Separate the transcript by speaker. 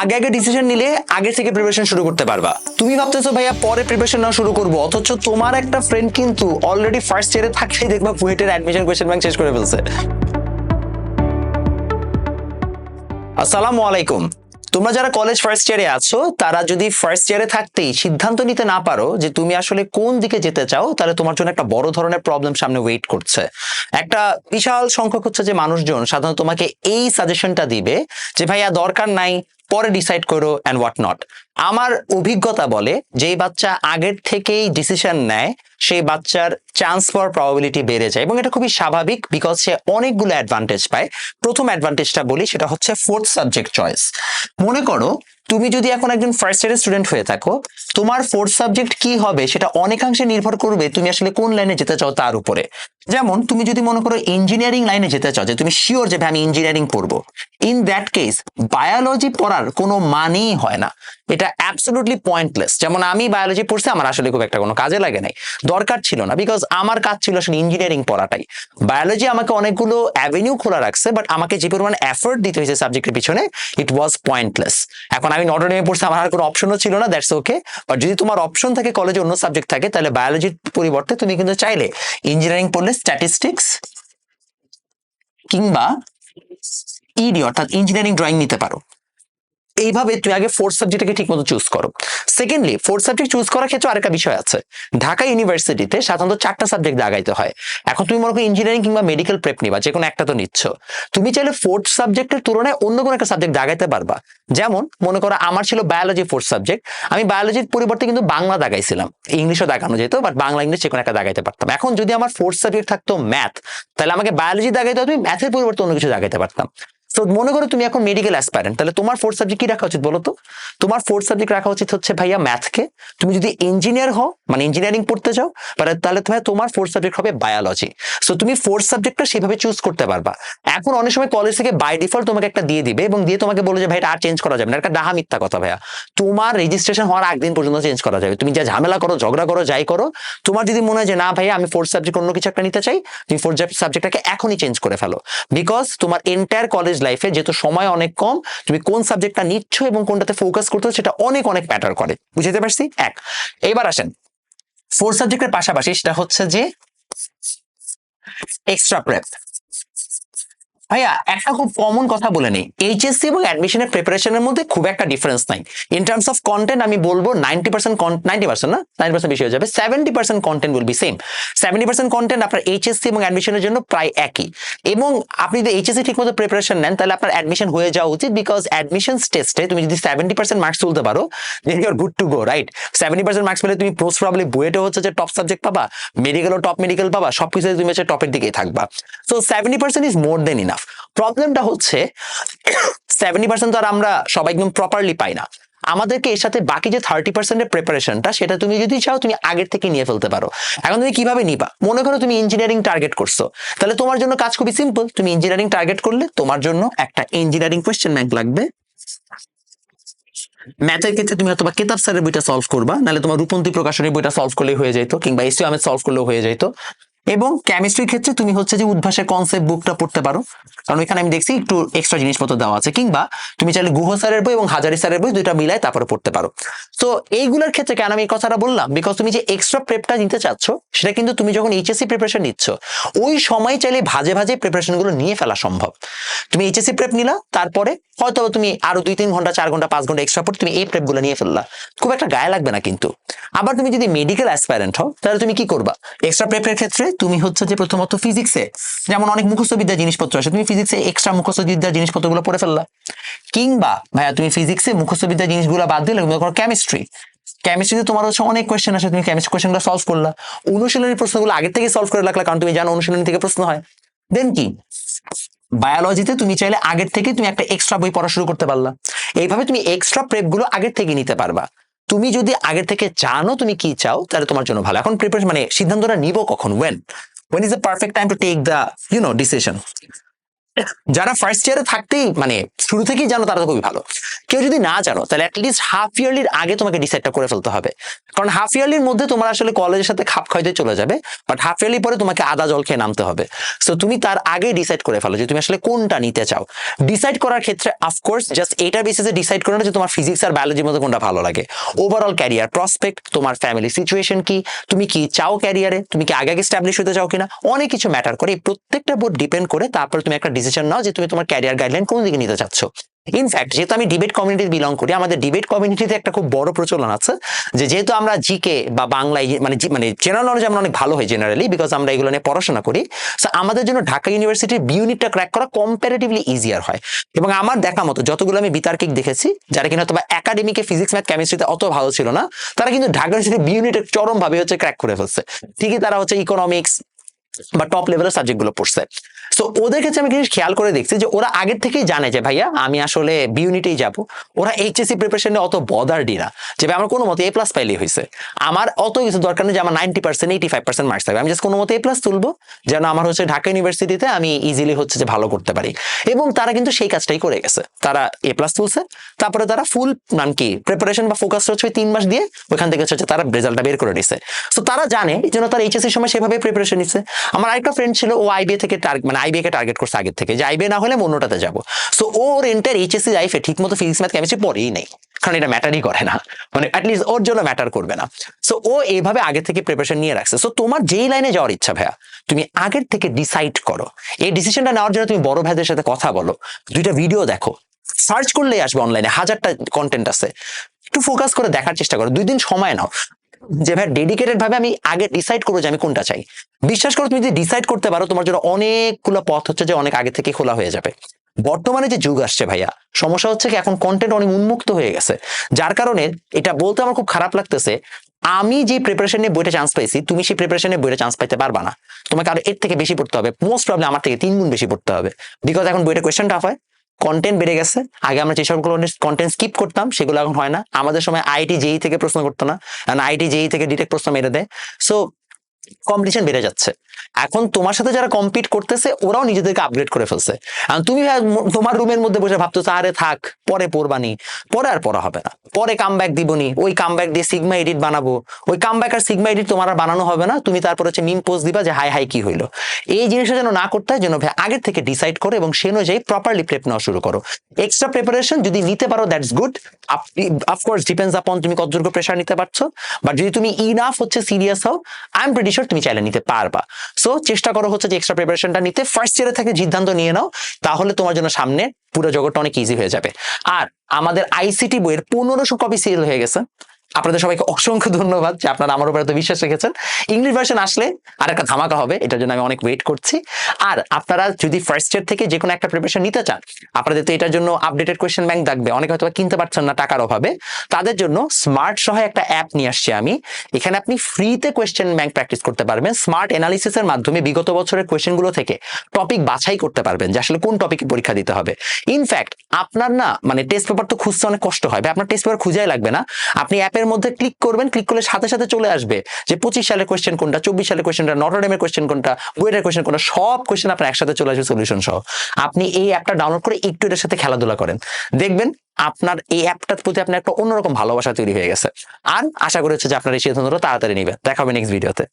Speaker 1: আগে আগে ডিসিশন নিলে আগে থেকে প্রিপারেশন শুরু করতে পারবা। তুমি ভাবতেছো, ভাইয়া, পরে প্রিপারেশন না শুরু করব। অথচ তোমার একটা ফ্রেন্ড কিন্তু অলরেডি ফার্স্ট ইয়ারে থাকলেই দেখবা বুয়েটের অ্যাডমিশন কোয়েশ্চেন ব্যাংক শেষ করে ফেলছে। আসসালামু আলাইকুম। তোমরা যারা কলেজ ফার্স্ট ইয়ারে আছো, তারা যদি ফার্স্ট ইয়ারে থাকতেই সিদ্ধান্ত নিতে না পারো যে তুমি আসলে কোন দিকে যেতে চাও, তাহলে তোমার জন্য একটা বড় ধরনের প্রবলেম সামনে ওয়েট করছে। একটা বিশাল সংখ্যক হচ্ছে যে মানুষজন সাধারণত তোমাকে এই সাজেশনটা দিবে যে, ভাইয়া, দরকার নাই পরে ডিসাইড করো অ্যান্ড হোয়াট নট আমার অভিজ্ঞতা বলে, যেই বাচ্চা আগের থেকেই ডিসিশন নেয়, সেই বাচ্চার চান্স পাওয়ার প্রবাবিলিটি বেড়ে যায় এবং এটা খুবই স্বাভাবিক বিকজ সে অনেকগুলো অ্যাডভান্টেজ পায়। প্রথম অ্যাডভান্টেজটা বলি, সেটা হচ্ছে ফোর্থ সাবজেক্ট চয়েস মনে করো তুমি যদি এখন একজন ফার্স্ট ইয়ারের স্টুডেন্ট হয়ে থাকো, তোমার ফোর্থ সাবজেক্ট কি হবে সেটা অনেকাংশে নির্ভর করবে তুমি আসলে কোন লাইনে যেতে চাও তার উপরে। যেমন তুমি যদি মনে করো ইঞ্জিনিয়ারিং লাইনে যেতে চাও, যে তুমি শিওর যে আমি ইঞ্জিনিয়ারিং পড়ব ইন দ্যাট কেস বায়োলজি পড়ার কোনো মানেই হয় না। এটা অ্যাবসলুটলি পয়েন্টলেস যেমন আমি বায়োলজি পড়ছি, আমার আসলে খুব একটা কোনো কাজে লাগে নাই। দরকার ছিল না বিকজ আমার কাজ ছিল আসলে ইঞ্জিনিয়ারিং পড়াটাই। বায়োলজি আমাকে অনেকগুলো অ্যাভিনিউ খোলা রাখছে বাট আমাকে যে পরিমাণ এফোর্ট দিতে হয়েছে সাবজেক্টের পিছনে ইট ওয়াজ পয়েন্টলেস এখন আমি নটরডেমে পড়ছি, আমার আর কোনো অপশনও ছিল না দ্যাটস ওকে বাট যদি তোমার অপশন থাকে কলেজে অন্য সাবজেক্ট থাকে, তাহলে বায়োলজির পরিবর্তে তুমি কিন্তু চাইলে ইঞ্জিনিয়ারিং পড়লে স্ট্যাটিস্টিক্স কিংবা ইডি অর্থাৎ ইঞ্জিনিয়ারিং ড্রয়িং নিতে পারো। এইভাবে তুমি আগে ফোর্থ সাবজেক্টকে ঠিক মতো চুজ করো। সেকেন্ডলি ফোর্থ সাবজেক্ট চুজ করার ক্ষেত্রে আরেকটা বিষয় আছে। ঢাকা ইউনিভার্সিটিতে সাধারণত চারটা সাবজেক্ট দাগাইতে হয়। এখন তুমি মনে করো ইঞ্জিনিয়ারিং কিংবা মেডিকেল প্রেপ নিবা যে কোনো একটা তো নিচ্ছ। তুমি চাইলে ফোর্থ সাবজেক্টের তুলনায় অন্য কোনো একটা সাবজেক্ট দাগাইতে পারবা। যেমন, মনে করো আমার ছিল বায়োলজি ফোর্থ সাবজেক্ট আমি বায়োলজির পরিবর্তে কিন্তু বাংলা দাগাইছিলাম। ইংলিশও দাগানো যেত বাট বাংলা, ইংলিশ যে কোনো একটা দাগাইতে পারতাম। এখন যদি আমার ফোর্থ সাবজেক্ট থাকতো ম্যাথ তাহলে আমাকে বায়োলজি দাগাইতে আমি ম্যাথের পরিবর্তে অন্য কিছু দাগাইতে পারতাম। তো মনে করো তুমি এখন মেডিকেল অ্যাসপারেন্ট তাহলে তোমার ফোর্থ সাবজেক্ট কি রাখা উচিত বলো তো? তোমার ফোর্থ সাবজেক্ট রাখা উচিত হচ্ছে ভাইয়া ম্যাথকে তুমি যদি ইঞ্জিনিয়ার হও মানে ইঞ্জিনিয়ারিং পড়তে চাও তাহলে তোমার ফোর্থ সাবজেক্ট হবে বায়োলজি সো তুমি ফোর্থ সাবজেক্টটা সেভাবে চুজ করতে পারবা। এখন অনেক সময় কলেজ থেকে বাই ডিফল্ট তোমাকে একটা দিয়ে দিবে এবং দিয়ে তোমাকে বলে যে, ভাই, এটা আর চেঞ্জ করা যাবে না। একটা ডাহা মিথ্যা কথা ভাইয়া। তোমার রেজিস্ট্রেশন হওয়ার আগদিন পর্যন্ত চেঞ্জ করা যাবে। তুমি যা ঝামেলা করো, ঝগড়া করো, যাই করো, তোমার যদি মনে হয় যে, না ভাইয়া, আমি ফোর্থ সাবজেক্ট অন্য কিছু একটা নিতে চাই, তুমি ফোর্থ সাবজেক্টটাকে এখনই চেঞ্জ করে ফেলো। বিকজ তোমার এন্টায়ার কলেজ লাইফে যেহেতু সময় অনেক কম, তুমি কোন সাবজেক্টটা নিচ্ছ এবং কোনটাতে ফোকাস করতে সেটা অনেক অনেক ম্যাটার করে। বুঝতে পারছি? এক। এবার আসেন। ফোর সাবজেক্টের পাশাপাশি সেটা হচ্ছে যে এক্সট্রা প্রেপ ভাইয়া, একটা খুব কমন কথা বলে নেই। এইচএসসি এবং অ্যাডমিশনের প্রিপারেশনের মধ্যে খুব একটা ডিফারেন্স নাই। ইন টার্মস অফ কন্টেন্ট আমি বলব নাইনটি পার্সেন্ট নাইনটি পার্সেন্ট না নাইনটি পার্সেন্ট বেশি হয়ে যাবে। Seventy percent content will be same seventy percent content আপনার এইচএসসি এবং অ্যাডমিশনের জন্য প্রায় একই। এবং আপনি যদি এইচএসসি ঠিক মতো প্রিপারেশন নেন, তাহলে আপনার অ্যাডমিশন হয়ে যাওয়া উচিত বিকজ অ্যাডমিশন টেস্টে তুমি যদি সেভেন্টি পার্সেন্ট মার্কস তুলতে পারো then you are good to go right seventy percent marks পেলে তুমি পোস্ট প্রবলি বুয়েটে হচ্ছে যে টপ সাবজেক্ট পাবা মেডিকেলও টপ মেডিকেল পাবা সবকিছু তুমি হচ্ছে টপের দিকেই থাকবা। So seventy percent is more than enough প্রবলেমটা হচ্ছে সেভেন্টি পার্সেন্ট তো আর আমরা সবাই একদম প্রপারলি পাই না। আমাদেরকে এর সাথে বাকি যে থার্টি পার্সেন্টের প্রিপারেশনটা সেটা তুমি যদি চাও, তুমি আগের থেকে নিয়ে ফেলতে পারো। এখন তুমি কীভাবে নিবা? মনে করো তুমি ইঞ্জিনিয়ারিং টার্গেট করছ। তাহলে তোমার জন্য কাজ খুবই সিম্পল তুমি ইঞ্জিনিয়ারিং টার্গেট করলে তোমার জন্য একটা ইঞ্জিনিয়ারিং কোয়েশ্চেন ব্যাংক লাগবে। ম্যাথের ক্ষেত্রে তুমি হয়তো কেতাব স্যারের বইটা সলভ করবা, নাহলে তোমার রূপন্তী প্রকাশনের বইটা সলভ করলেই হয়ে যেত কিংবা এসিও আমের সলভ করলেও হয়ে যেত এবং কেমিস্ট্রির ক্ষেত্রে তুমি হচ্ছে যে উদ্ভাসের কনসেপ্ট বুকটা পড়তে পারো। কারণ এখানে আমি দেখছি একটু এক্সট্রা জিনিসপত্র দেওয়া আছে। কিংবা তুমি চাইলে গুহ স্যারের বই এবং হাজারি স্যারের বই দুইটা মিলাই তারপরে পড়তে পারো। তো এইগুলোর ক্ষেত্রে কেন আমি এই কথাটা বললাম? বিকজ তুমি যে এক্সট্রা প্রেপটা নিতে চাচ্ছ, সেটা কিন্তু তুমি যখন এইচএসসি প্রিপারেশন নিচ্ছ, ওই সময় চাইলে ভাজে ভাজে প্রিপারেশনগুলো নিয়ে ফেলা সম্ভব। তুমি এইচএসসি প্রেপ নিলা, তারপরে হয়তো তুমি আরও দুই তিন ঘণ্টা, চার ঘণ্টা, পাঁচ ঘণ্টা এক্সট্রা পড়ে তুমি এই প্রেপগুলো নিয়ে ফেললা। খুব একটা গায়ে লাগবে না কিন্তু। আবার তুমি যদি মেডিকেল অ্যাসপারেন্ট হও, তাহলে তুমি কি করবা? এক্সট্রা প্রেপের ক্ষেত্রে তুমি হচ্ছে যে প্রথমত ফিজিক্সে যেমন অনেক মুখস্থ বিদ্যা জিনিসপত্র আছে তুমি ফিজিক্সে এক্সট্রা মুখস্থ বিদ্যার জিনিসপত্রগুলো পড়ে ফেললা। কিংবা, ভাইয়া, তুমি ফিজিক্সে মুখস্থ বিদ্যা জিনিসগুলো বাদ দিলে, তুমি করো কেমিস্ট্রি কেমিস্ট্রিতে তোমার হচ্ছে অনেক কোয়েশ্চেন আছে তুমি কেমিস্ট্রি কোয়েশ্চেনগুলো সলভ করলা। অনুশীলনী প্রশ্নগুলো আগে থেকে সলভ করে রাখলা, কারণ তুমি জানো অনুশীলনী থেকে প্রশ্ন হয়। দেন কি? বায়োলজিতে তুমি চাইলে আগের থেকে তুমি একটা এক্সট্রা বই পড়া শুরু করতে পারলা। এইভাবে তুমি এক্সট্রা প্রেপগুলো আগের থেকে নিতে পারবা। তুমি যদি আগে থেকে জানো তুমি কি চাও, তাহলে তোমার জন্য ভালো। এখন প্রিপারেশন মানে সিদ্ধান্তটা নিব কখন? When when is the perfect time to take the you know decision যারা ফার্স্ট ইয়ারে থাকতেই মানে শুরু থেকেই জানো তারা তো খুবই ভালো। কেউ যদি না জানো, তাহলে অ্যাটলিস্ট হাফ ইয়ারলির আগে তোমাকে ডিসাইডটা করে ফেলতে হবে। কারণ হাফ ইয়ারলির মধ্যে তোমার আসলে কলেজের সাথে খাপ খাইতে চলে যাবে বাট হাফ ইয়ারলি পরে তোমাকে আদা জল খেয়ে নামতে হবে। সো তুমি তার আগে ডিসাইড করে ফেলো যে তুমি আসলে কোনটা নিতে চাও। ডিসাইড করার ক্ষেত্রে অফকোর্স জাস্ট এটা বেসিসে ডিসাইড করো না যে তোমার ফিজিক্স আর বায়োলজির মধ্যে কোনটা ভালো লাগে। ওভারঅল ক্যারিয়ার প্রসপেক্ট তোমার ফ্যামিলি সিচুয়েশন কি, তুমি কি চাও ক্যারিয়ারে তুমি কি আগে আগে স্ট্যাবলিশ হতে চাও কিনা, অনেক কিছু ম্যাটার করে। এই প্রত্যেকটা বোর্ড ডিপেন্ড করে তারপর তুমি একটা ডিসিশন নাও যে তুমি তোমার ক্যারিয়ার গাইডলাইন কোন দিকে নিতে চাচ্ছ। ইনফ্যাক্ট যেহেতু আমি ডিবেট কমিউনিটি বিলং করি, আমাদের ডিবেট কমিউনিটিতে একটা খুব বড় প্রচলন আছে যে যেহেতু আমরা জিকে বা বাংলায় মানে মানে জেনারেল নলেজ আমরা অনেক ভালো হয় জেনারেলি বিকজ আমরা এগুলো নিয়ে পড়াশোনা করি। সো আমাদের জন্য ঢাকা ইউনিভার্সিটির বি ইউনিটটা ক্র্যাক করা কম্পারেটিভলি ইজিয়ার হয়। এবং আমার দেখা মতো যতগুলো আমি বিতার্কিক দেখেছি, যারা কিনা তোমার একাডেমিকে ফিজিক্স ম্যাথ কেমিস্ট্রিতে অত ভালো ছিল না, তারা কিন্তু ঢাকা ইউনিভার্সিটির বি ইউনিটের চরম ভাবে হচ্ছে ক্র্যাক করে ফেলছে। ঠিকই তারা হচ্ছে ইকোনমিক্স বা টপ লেভেলের সাবজেক্টগুলো পড়ছে। সো ওদের ক্ষেত্রে আমি কিছু খেয়াল করে দেখছি যে, ওরা আগের থেকেই জানে যে, ভাইয়া, আমি আসলে বি ইউনিটেই যাব। ওরা এইচএসসি প্রিপারেশনে অত বদার্ডি না যে আমার কোনো মতে এ প্লাস পাইলেই হয়েছে। আমার অত কিছু দরকার নেই যে, আমার ninety percent eighty five percent marks থাকবে। আমি জাস্ট কোনো মতে এ প্লাস তুলবো যেন আমার হচ্ছে ঢাকা ইউনিভার্সিটিতে আমি ইজিলি হচ্ছে যে, ভালো করতে পারি। এবং তারা কিন্তু সেই কাজটাই করে গেছে। তারা এ প্লাস তুলছে। তারপরে তারা ফুল নাম কি প্রিপারেশন বা ফোকাস হচ্ছে তিন মাস দিয়ে ওইখান থেকে হচ্ছে তারা রেজাল্টটা বের করে নিছে। সো তারা জানে এই জন্য তারা এইচএসসি সময় সেভাবে প্রিপারেশন নিচ্ছে আমার আরেকটা ফ্রেন্ড ছিল, ও আইবিএ থেকে টার্গেট মানে আইবিএ কে টার্গেট করছে আগের থেকে। যে আইবিএ না হলে আমি অন্যটাতে যাব। সো ওর এন্টার এইচএসসি লাইফে ঠিক মতো ফিজিক্স ম্যাথ কেমিস্ট্রি পড়েই নেই। কারণ এটা ম্যাটারই করে না। মানে অ্যাটলিস্ট ওর জন্য ম্যাটার করবে না। সো ও এইভাবে আগে থেকে প্রিপারেশন নিয়ে রাখছে। সো তোমার যেই লাইনে যাওয়ার ইচ্ছা ভাইয়া, তুমি আগের থেকে ডিসাইড করো। এই ডিসিশনটা নেওয়ার জন্য তুমি বড় ভাইদের সাথে কথা বলো। দুইটা ভিডিও দেখো। সার্চ করলেই আসবে অনলাইনে হাজারটা কন্টেন্ট আছে। একটু ফোকাস করে দেখার চেষ্টা করো। দুই দিন সময় নাও। যে ভাই ডেডিকেটেড ভাবে আমি আগে ডিসাইড করব যে আমি কোনটা চাই। বিশ্বাস করো, তুমি যদি ডিসাইড করতে পারো, তোমার জন্য অনেকগুলো পথ হচ্ছে যে অনেক আগে থেকে খোলা হয়ে যাবে। বর্তমানে যে যুগ আসছে ভাইয়া, সমস্যা হচ্ছে কি, এখন কন্টেন্ট অনেক উন্মুক্ত হয়ে গেছে। যার কারণে এটা বলতে আমার খুব খারাপ লাগতেছে, আমি যে প্রিপারেশন নিয়ে বইটা চান্স পাইছি, তুমি সেই প্রিপারেশন নিয়ে বইটা চান্স পাইতে পারবা না। তোমাকে আরও এর থেকে বেশি পড়তে হবে মোস্ট প্রবলেম আমার থেকে তিন গুণ বেশি পড়তে হবে। বিকজ এখন বইটা কোয়েশ্চেন টাফ হয়। কন্টেন্ট বেড়ে গেছে। আগে আমরা যে কন্টেন্ট স্কিপ করতাম, সেগুলো এখন হয় না। আমাদের সময় আইটি জেই থেকে প্রশ্ন করতো না। আইটি জেই থেকে ডিটেক্ট প্রশ্ন মেরে দেয়। সো কম্পিটিশন বেড়ে যাচ্ছে। এখন তোমার সাথে যারা কম্পিট করতেছে, ওরাও নিজেদেরকে আপগ্রেড করে ফেলছে। তুমি ভাই তোমার রুমের মধ্যে বসে ভাবতেছো, আরে থাক, পরে পড়বানি পরে আর পড়া হবে না। পরে কাম ব্যাক দিবনি। ওই কাম ব্যাক দিয়ে সিগমা এডিট বানাবো। ওই কাম ব্যাক আর সিগমা এডিট তোমার বানানো হবে না। তুমি তারপর হচ্ছে মিম পোস্ট দিবা যে, হাই হাই, কি হইল? এই জিনিসটা যেন না করতে হয়, যেন ভাই আগের থেকে ডিসাইড করো এবং সে অনুযায়ী প্রপারলি প্রেপ নেওয়া শুরু করো। এক্সট্রা প্রিপারেশন যদি নিতে পারো that's good of course depends upon তুমি কতটুকু প্রেশার নিতে পারছ। বাট যদি তুমি ইনাফ হচ্ছে সিরিয়াস হও আই এম প্রেটি শিওর তুমি চাইলে নিতে পারবা। সো চেষ্টা করো হচ্ছে যে এক্সট্রা প্রিপারেশনটা নিতে। ফার্স্ট ইয়ারে থেকে সিদ্ধান্ত নিয়ে নাও। তাহলে তোমার জন্য সামনে পুরো জগৎটা অনেক ইজি হয়ে যাবে। আর আমাদের আইসিটি বইয়ের পনেরোশো কপি সেল হয়ে গেছে। আপনাদের সবাইকে অসংখ্য ধন্যবাদ যে আপনারা আমার উপরে এত বিশ্বাস রেখেছেন। ইংলিশ ভার্সন আসলে আর একটা ধামাকা হবে, এটার জন্য আমি অনেক ওয়েট করছি। আর আপনারা যদি ফার্স্ট ইয়ার থেকে যে কোনো একটা প্রিপারেশন নিতে চান, আপনাদের তো এটার জন্য আপডেটেড কোয়েশ্চেন ব্যাংক থাকবে, অনেকে হয়তো কিনতে পারছেন না টাকার অভাবে। তাদের জন্য স্মার্ট সহ একটা অ্যাপ নিয়ে আসছি আমি। এখানে আপনি ফ্রিতে কোয়েশ্চেন ব্যাংক প্র্যাকটিস করতে পারবেন। স্মার্ট অ্যানালিসিসের মাধ্যমে বিগত বছরের কোয়েশ্চেনগুলো থেকে টপিক বাছাই করতে পারবেন যে আসলে কোন টপিকে পরীক্ষা দিতে হবে। ইনফ্যাক্ট আপনার না মানে টেস্ট পেপার তো খুঁজতে অনেক কষ্ট হয় আপনার টেস্ট পেপার খুঁজাই লাগবে না। আপনি অ্যাপের মধ্যে ক্লিক করবেন ক্লিক করলে সাথে সাথে চলে আসবে যে পঁচিশ সালের কোয়েশ্চেন কোনটা, চব্বিশ সালের কোয়েশ্চেনটা নটরডেমের কোয়েশ্চেন কোনটা বুয়েটের কোয়েশ্চেন কোনটা, সব কোয়েশ্চেন আপনার একসাথে চলে আসবে সলিউশন সহ। আপনি এই অ্যাপটা ডাউনলোড করে একটু এটার সাথে খেলাধুলা করেন। দেখবেন আপনার এই অ্যাপটার প্রতি আপনার একটা অন্যরকম ভালোবাসা তৈরি হয়ে গেছে। আর আশা করি হচ্ছে যে আপনার এই সিদ্ধান্তটা তাড়াতাড়ি নেবেন। দেখা হবে নেক্সট ভিডিওতে